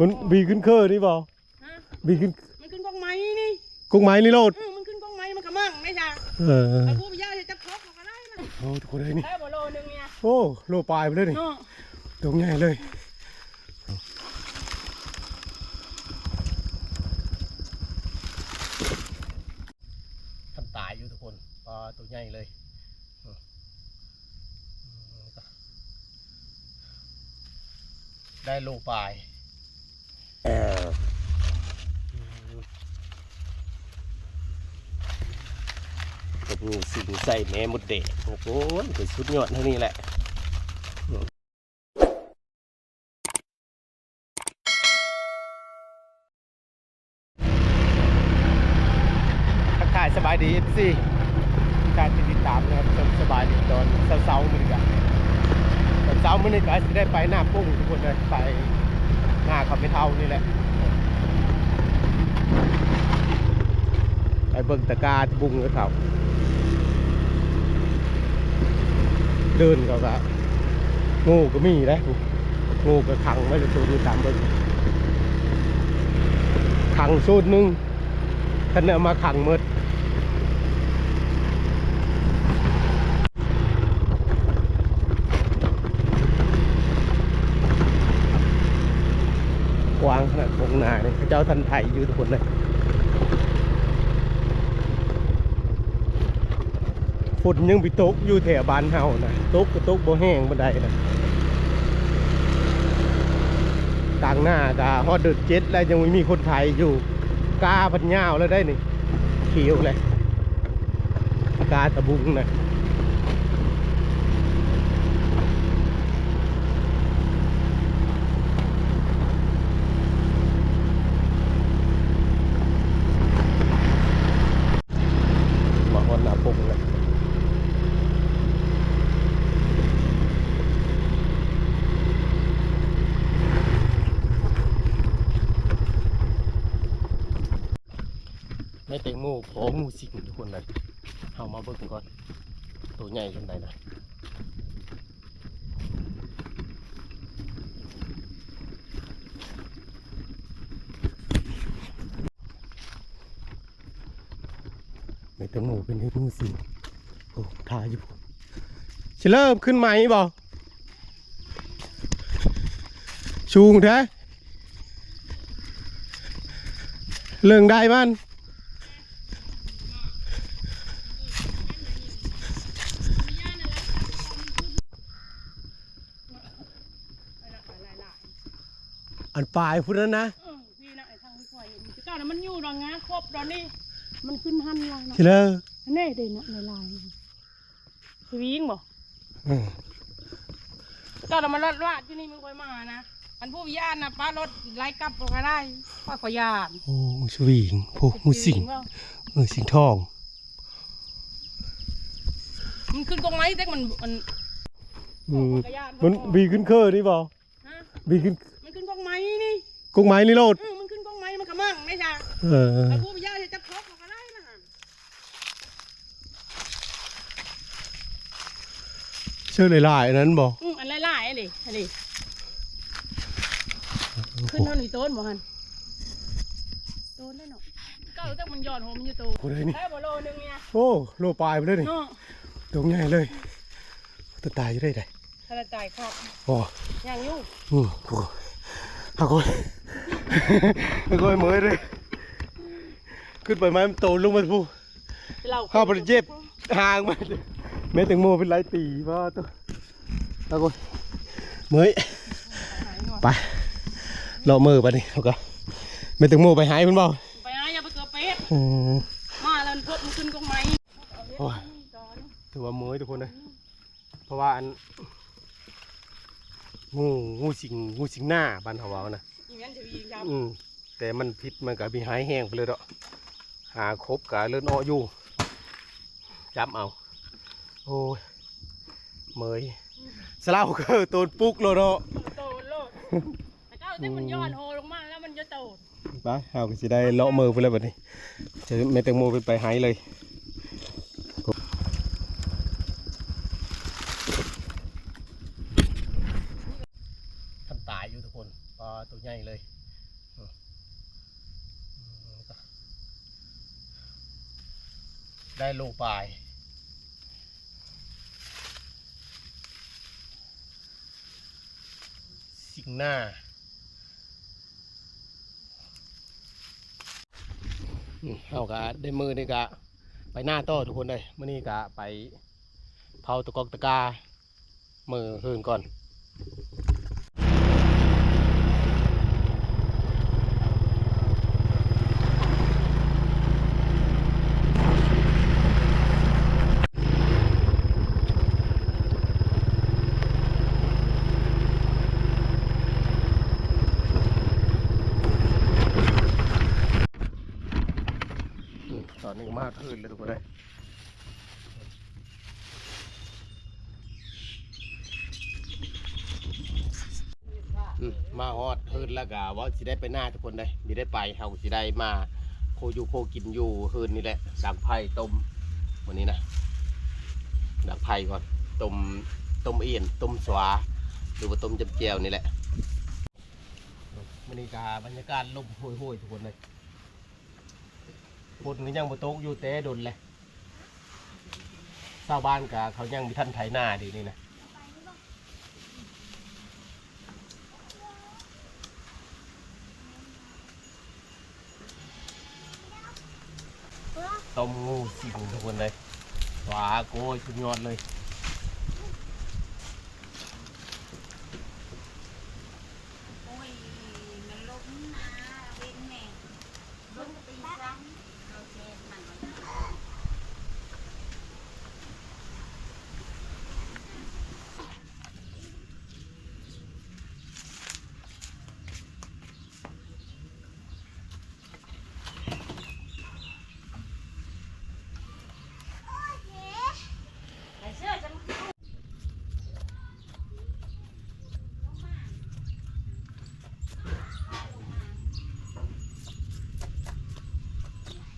มันบีขึ้นเคอนี่บ่ฮะบีขึ้นมันขึ้นกองไม้นี่กุ้งไม้นี่โลดเออมันขึ้นกองไม้มันขมั่งได้จ้ะเออไอ้ผู้พิยาจะจับครบมันก็ได้นะโอ้ทุกคนเลยนี่ได้บ่โลนึงเนี่ยโอ้โลปลายไปเลยนี่เนาะตรงใหญ่เลยทำตายอยู่ทุกคนปลาตัวใหญ่เลยอืมได้โลปลาย ก็มีสิ่งใส่แม่มดเด็กโอ้โหเป็นสุดยอดเท่านี้แหละทักทายสบายดีสิการติดตามนะครับสบายดีตอนเช้าๆมื้อนี้กันตอนเช้ามื้อนี้ก็จะได้ไปหน้าปุ้งทุกคนเลยไป หน้าเขาไม่เท่านี่แหละไปเบิ่งตะกร้าบุ้งกับเขาเดินเขาก็งูก็มีนะงูก็ขังไว้ในตัวดูตามเบิ่งขังสูตรหนึ่งท่านเอามาขังหมด วางขนาดคงหนาเนี่ยพระเจ้าทันไทยอยู่ทุกคนเลยฝนยังไปตกอยู่แถวบ้านเฮานะตกก็ตกบ่แห้งบ่ได้นะต่างหน้ากาฮอดเดือดเจ็ดแล้วยังไม่มีคนไทยอยู่กาพันยาวแล้วได้นี่เขียวเลยกาตะบุงนะมาฮอดหน้าปุงเลย ไม่เต็งหมูขอหมูสิงทุกคนเลยเอามาเบิ่งก่อน ตัวใหญ่ขนาดไหนนะไม่เต็งหมูเป็นเฮ็ดหมูสิงโอ้ทาอยู่จะเริ่มขึ้นไหมบ่ชูงแท้เรื่องได้มัน ไปละไปหลาย อัน ปลายพุ่นนั้นนะๆเออพี่นะไอ้ทางที่คอยเห็นแต่ก่อนน่ะมันอยู่ดองงาครบตอนนี้มันขึ้นหันลายเนาะชิเลอร์แน่เด่นนะในลายพี่วิ่งบ่อืมก็เรามารถลาดที่นี่มันค่อยมานะอันผู้พิยานะป้ารถไล่กลับก็ได้ค่อยขอยานโอ้มูสวิงโอ้มูสิงเปล่าเออสิงทอง มันขึ้นกองไม้เด็กมันมันอืมจักรยานมันบีขึ้นเคอนี่บ่ฮะบีขึ้นมัน ขึ้นกองไม้นี่กุ้งไม้นี่โลดเออมันขึ้นกองไม้มันขมั่งได้จ้ะเออ ไอ้ผู้พิยาจะจับครบก็ได้นะเชื่อหลายๆอันนั้นบ่อืมอันไล่ๆอันนี้อันนี้ขึ้นเท่านี้ต้นบ่ฮันต้นได้เนาะก็แต่มันยอดโหมันอยู่โตคนเลยนี่ ได้บ่โลนึงเนี่ยโอ้โลปลายไปเลยนี่เนาะตรงใหญ่เลยตัวตายอยู่ได้ไดถ้าจะจ่ายครับโอ้อย่างอยู่ อืมโอ้ฮัก โอ้ยฮักโอ้ยเหมยเลยขึ้นไปไม้มันโตลงมาผู้เราข้าวบริเจ็บห่างมาแม่แตงโมเป็นไรตีว่าตัวฮักโอ้ยเหมยไปรอมือไปนี่แล้วก็แม่แตงโมไปหายมันเปล่าไปหาอย่าไปเกือบเป็ดอืมมาแล้วมันพดมันขึ้นกองไม้โอ้ยถือว่าเมยทุกคนนะเพราะว่าอัน งูงูสิงงูสิงหน้าบ้านเขาว่านะอย่างนั้นจะมียามอืมแต่มันพิษมันกับมีหายแห้งไปเลยดอกหาครบกับเลื่อนอ้ออยู่จับเอา โอ้ยเมยสลาวก็ตัวปุกเลยเนาะโตโลดแต่ก็แต่มันยอดโหลงมาแล้วมันจะโตไปเอาก็สิได้เลาะมือไปแล้วบัดนี้จะไม่แตงโมไปไปหายเลยทำตายอยู่ทุกคนปลาตัวใหญ่เลย ได้โลปลาย สิงหน้า เอากะได้มือนี่กะ ไปหน้าโต้ทุกคนเลยมื่อนี้กะไปเผาตะกอกตะกา มือหืนก่อน อืม มากขึ้นเลยทุกคนเลยอืมาฮอดคืนแล้วก็ว่าสิได้ไปหน้าทุกคนเลยมีได้ไปเฮาสิได้มาโคอยู่โคกินอยู่คืนนี่แหละดังไผ่ต้มวันนี้นะดังไผ่ก่อนต้มต้มเอียนต้มสวาหรือว่าต้มจำเจียวนี่แหละมันนี่กาบรรยากาศลมโหยๆทุกคนเลย ฝนก็ยังบ่ตกอยู่แต่ดนเลยชาวบ้านกับเขายังมีท่านไถนาดีนี่นะต้มงูสิงทุกคนเลยหวาโกยชุดยอดเลย โอ้ยมันล้มนะเว้นแม่ล้มตีซ้ำเราเทนมันก่อนนะ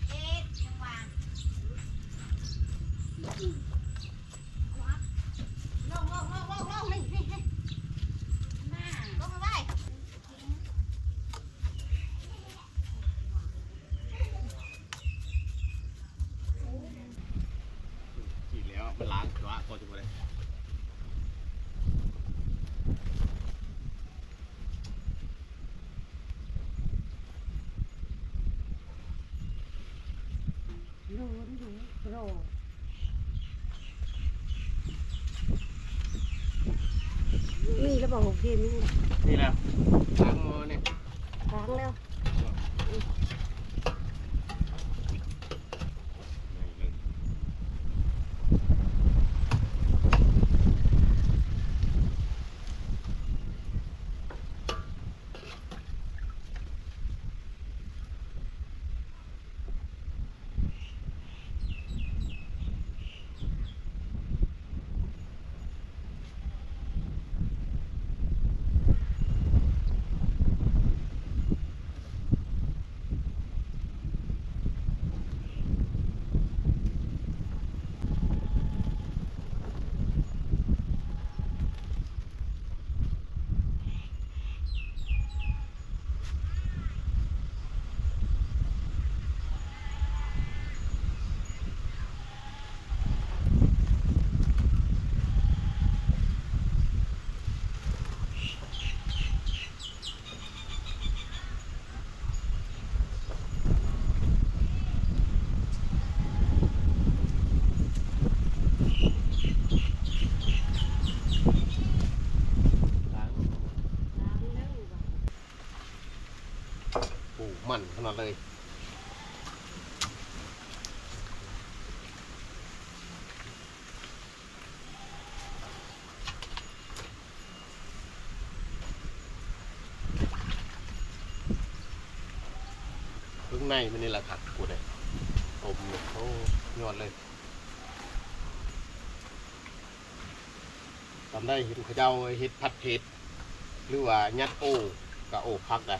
เอ๊ะยังวางลงลงลงลงลงนี่นี่นี่มาลงมาไว้ กินแล้วมันล้างตัวโกยทุกคนเลยนี่แล้วบอกหกทีมนี่นี่แล้วล้างมือเนี่ย ล้างแล้ว ล้างโอ้มันขนาดเลยเครื่งในมันนี่แหละขัดกูเลยอมเนี่ยโอ้ยอดเลยทำได้เห็นเขาเจ้าเห็ดผัดเผ็ดหรือว่ายัดโอ้กับโอ้พักอะ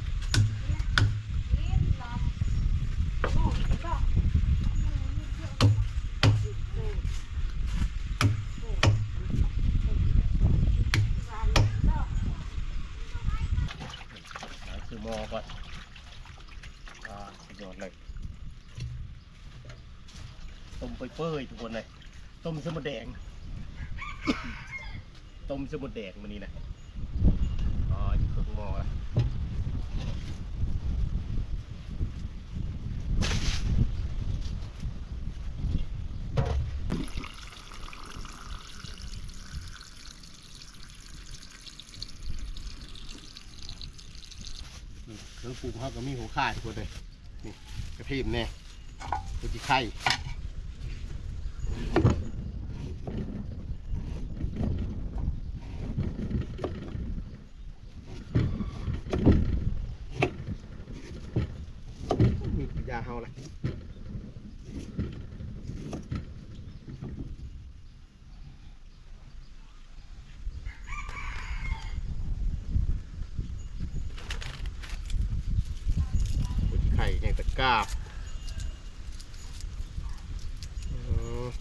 คนเลยต้มสมุนแดง ต้มสมุนแดงมันนี่นะอ๋ออยู่เครื่องมอละนี่เครื่องปรุงเขาก็มีหัวข่าทุกคนเลยนี่กระเทียมแน่กุจิไข่ มีปัญญาเฮาเลย กุจิไข่ยังตะกร้าบอืม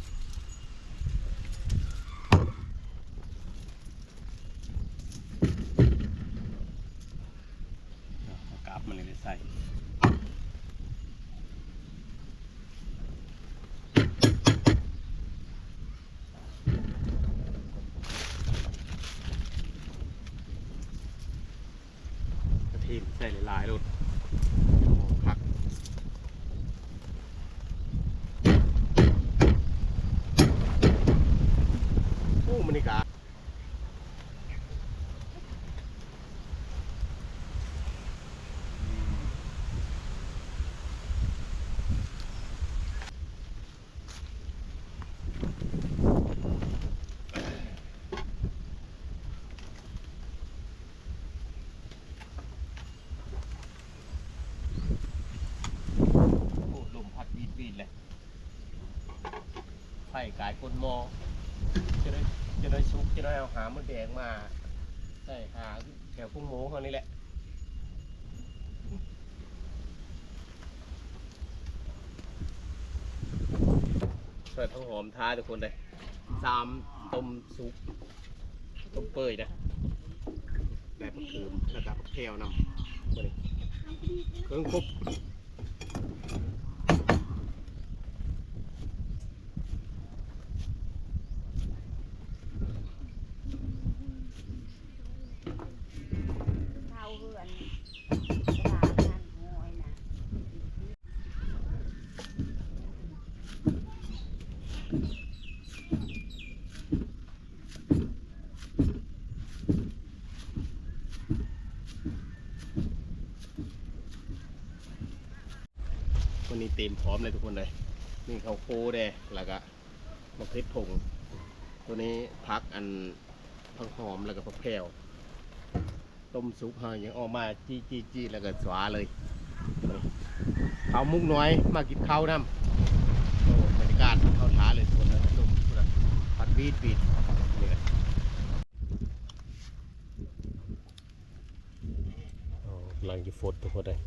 เอากราบมันเลยใส่ กระเทียมใส่หลายๆรสผักโอ้มันนี่กาโอ้ลมพัดวีดวีดเลย ไฟกายก้นหมอ จะได้จะได้ซุกจะได้เอาหามดแดงมาใส่หาแถวพุ่งโม้เขานี่แหละใส่ทั้งหอมท้าทุกคนเลยสามต้มซุปต้มเปื่อยนะแบบมะเขือแล้วก็มะเขือนำมานี่เครื่องครบ เท่าเหือนตลาดนั่นหอยนะ วันนี้เต็ม พร้อมเลยทุกคนเลยนี่ข้าวโพดแดงแล้วก็มะเขือผงตัวนี้พักอันพังหอมแล้วก็ผักแพรวต้มซุปฮะยังออกมาจี้จี้จี้แล้วก็สวาเลยนี่ข้าวมุกน้อยมากินข้าวน้ำโอ้บรรยากาศเข้าท้าเลยทุกคนเลยลมทุกคนพัดบีดบีดนี่แหละโอ้กำลังจะฝดทุกคนเลย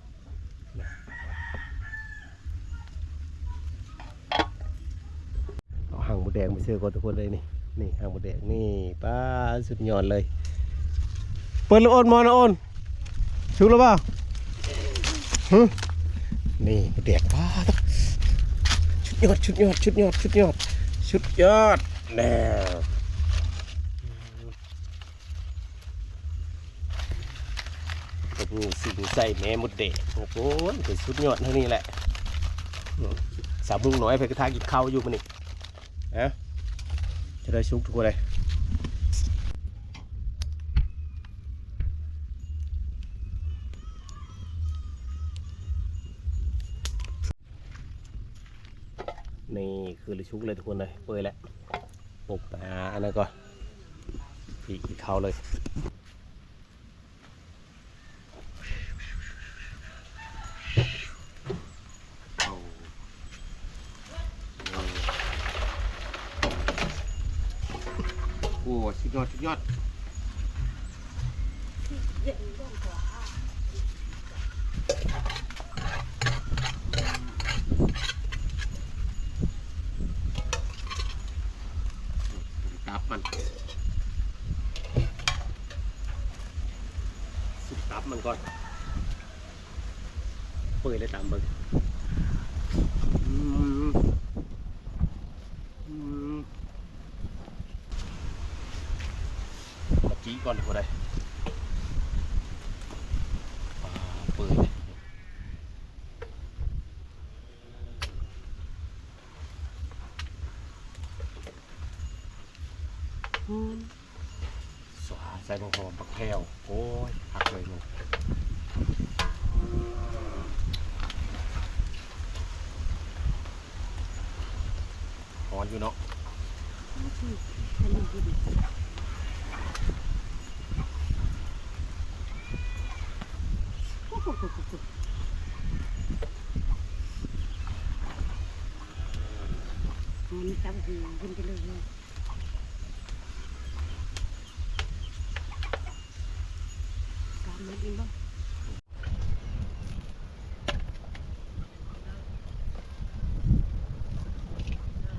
มูแดงไปเชื่อก่อนทุกคนเลยนี่นี่หางหมูแดงนี่ป้าสุดยอดเลย เปิดล้วโอนมอนโอนชุกแล้วเปล่าฮึนี่หมูแดงป้าชุดยอดชุดยอดชุดยอดชุดยอดชุดยอดแน่ก็มีสิ่งใส่แม่มดเด็กโอ้โหเป็นชุดยอดเท่านี้แหละสาวบุ้งน้อยไปกระทากินข้าวอยู่มันนี่ นะจะได้ชุกทุกคนเลยนี่คือลยชุกเลยทุกคนเลยเปื่อยแล้วปกตาอันนั้นก็ปีกเข้าเลยเอานี่ โอ้ชุด ยอดชุดยอดตับมันสุดตับมันก่อนเปิดเลยตามเบิงอืมอืมมาจี้ก่อนก็ได้อ่าเปิดเลย ใส่บะหอมปักแพรวโอ้ยหักเลยมึงหอนอยู่เนาะ มันจำหูขึ้นไปเลยการมันเองบ้าง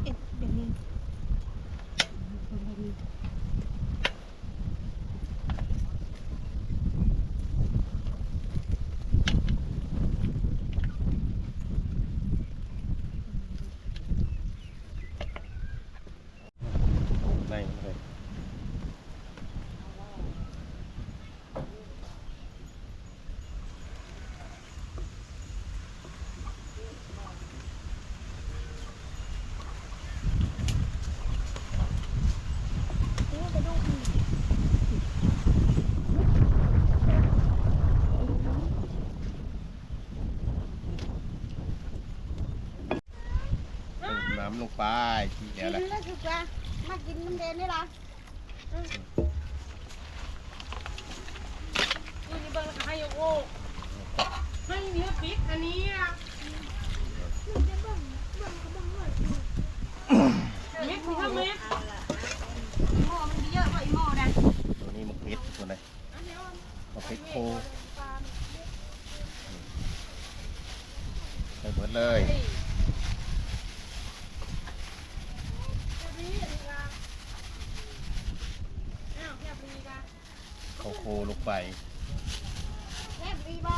เอ๊ะเดี๋ยวนี้คนละนี้ ได้เลย เติมน้ำลงไปทีเดียวแหละกินแล้วสุกว่ามากินน้ำแดงนี่ล่ะกูนี่เบิ่งแล้วก็ให้โอ้ให้เนื้อปิดอันนี้อะเม็ดคือเม็ด หม้อมันเยอะกว่าอีหม้อนะ ตัวนี้มันเพชรตัวไหนมันเพชรโคใส่เบิดเลยเขาโคลงไป แซ่บดีบ่ อ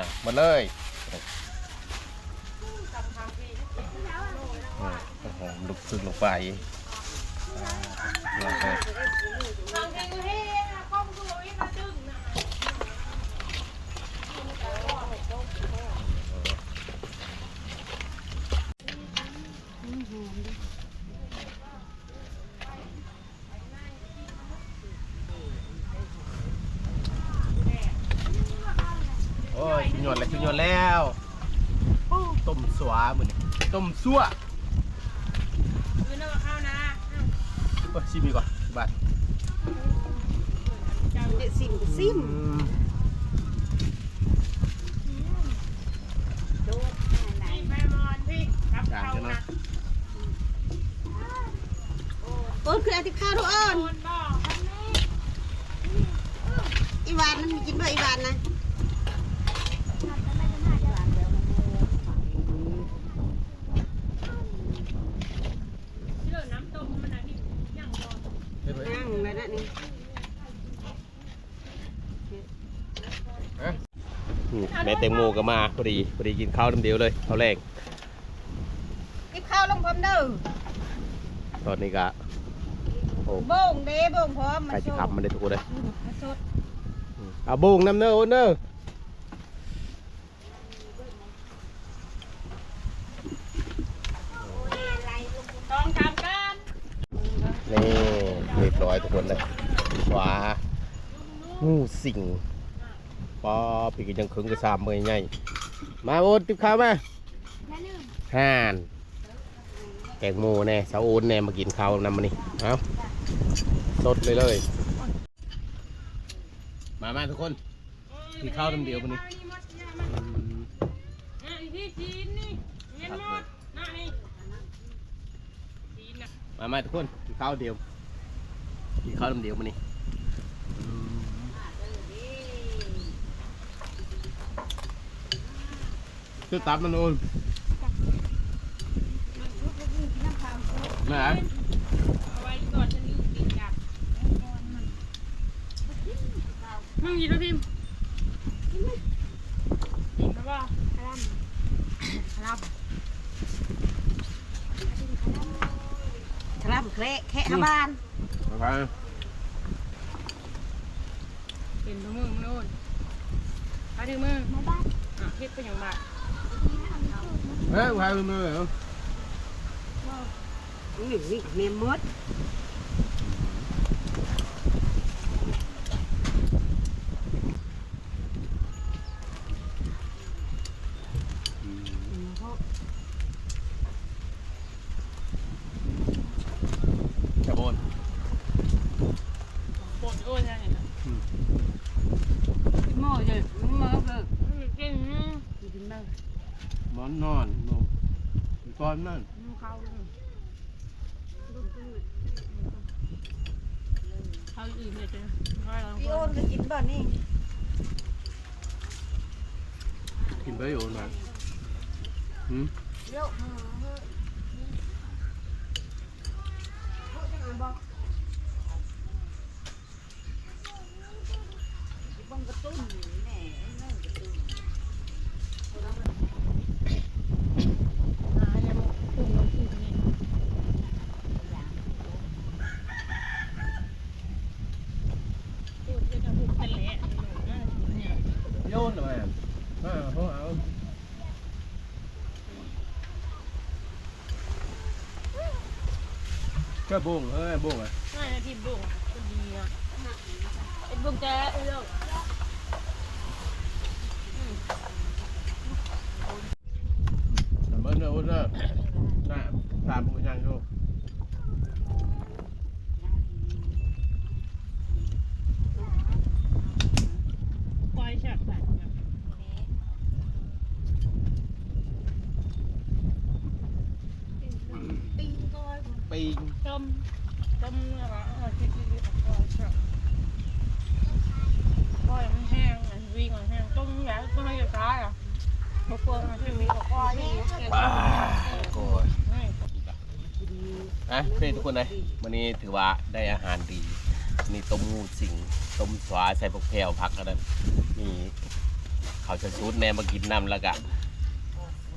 ะห มดเลยอืมโอ้โหลุกซึกลงไปอ่าลงไป ทางเองเฮ้ยข้อมกูอีกนะดึงนะ โอ้ยหยดแล้วหยดแล้วโอ้ต้มสวามือนี่ ต้มซั่วคือน้ำข้าวนะโอ้ยชิมดีกว่าบัดเด็ดซิมก็ซิมอืมโดดพี่แม่มอนพี่กับจางเขาจังนะนะโอนคืออาทิตย์ข้าวทุกอ้อนโอนบอกอีวานมันมีกินด้วยอีวานนะ เชื่อน้ำต้มมันนะนี่ย่างบอล เห็นไหม นั่งเลยนะนี่ ฮะอืม แม่แตงโมก็มาพอดีพอดีกินข้าวน้ำเดียวเลยข้าวแรงกินข้าวลงพร้อมเด้อตอนนี้ก็โอ้โบ่งเด้โบ่งพร้อมใครจะขับมันได้ทุกคนเลยมาสดเอาบุ้งน้ำเนอโอนเนอต้องทำกันนี่เรียบร้อยทุกคนเลยขวางูสิง ปอปีกยังครึงกระซามเมยไงมาโอนติบข้าวมาห่านแกงหมูแน่สาวโอนแน่มากินข้าวนำมานี่เอาสดเลยเลย มามาทุกคนกินข้าวน้ำเดียววันนี้อืมอะอีพี่จีนนี่เงินหมดน่ะนี่มามาทุกคนกินข้าวเดียวกินข้าวลำเดียวมานี่ คือตับมันโอนนะเอาไว้ก่อนฉันอยู่กินจับมึงยินด้วยพิมพ์กินไหมว่าครับครับแค่แค่บ้านไปเป็นตัวมึงมันโอนไปถึงมึงอะเฮ็ดไปอย่างไร เฮ้ยไปมือเหรอ นี่นี่เมียมด จะโอน ปวดโอนยังไงนะ กินหม้อเลยมันมาเลย กิน กินบ้าง มอนนอนนอนก้ อนนั่นเขาเข้าอื่นเลยจ้ะเข้าพี่โอนก็กินบ้านนี่กินไปโอยู่นะหืมเยอะบังกระตุ้น อ่าเนี่ยมันปุ่มลงปุ่มนี่ปุ่มจะจะปุ่มเป็นแหละเนี่ย โยนเลยอ่าเขาเอาก็บุ้งเอ้ยบุ้งอะง่ายนะทีมบุ้งก็ดีอะเป็นบุ้งแจ๊เออ แต่เมื่อเนื้อเนื้อน่ะตามผู้ยังอยู่ ปล่อยฉากใส่เนี่ย ปีนก้อย ปีง ต้ม ต้มอะไรอะที่ที่ที่ปล่อยฉากปล่อยมันแห้งอันวิ่งมันแห้งต้มใหญ่ต้มไม่จะตายอะบางคนมันที่มีกับปล่อยนี่ป้าโกยไม่อะเพื่อนทุกคนเลยวันนี้ถือว่าได้อาหารดีมีต้มงูสิงต้มสวาใส่พวกแพรวผักอันนั้นมีข้าวจะซูดแหนมมากินน้ำแล้วก็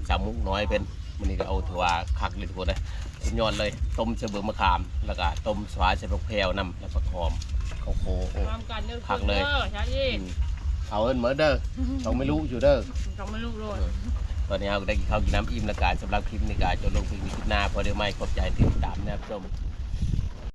สามมุกน้อยเป็นวันนี้ก็เอาถือว่าคักเลยทุกคนเลย สุดยอดเลย ต้มเสเบือมะขาม แล้วก็ต้มสวาใส่พวกแพรวน้ำแล้วก็หอมข้าวโพดโอ้ ทำกันเด้อพักเลยใช่ยี่อืมเอาเอินเหมือนเด้อต้องไม่รู้อยู่เด้อ ต้องไม่รู้เลยตอนนี้เราได้กินข้าวกินน้ำอิ่มแล้วกันสำหรับคลิปนี้การจนลงเพียงนี้คลิปหน้าพอเดี๋ยวไม่ขอบใจที่ติดตามนะครับชม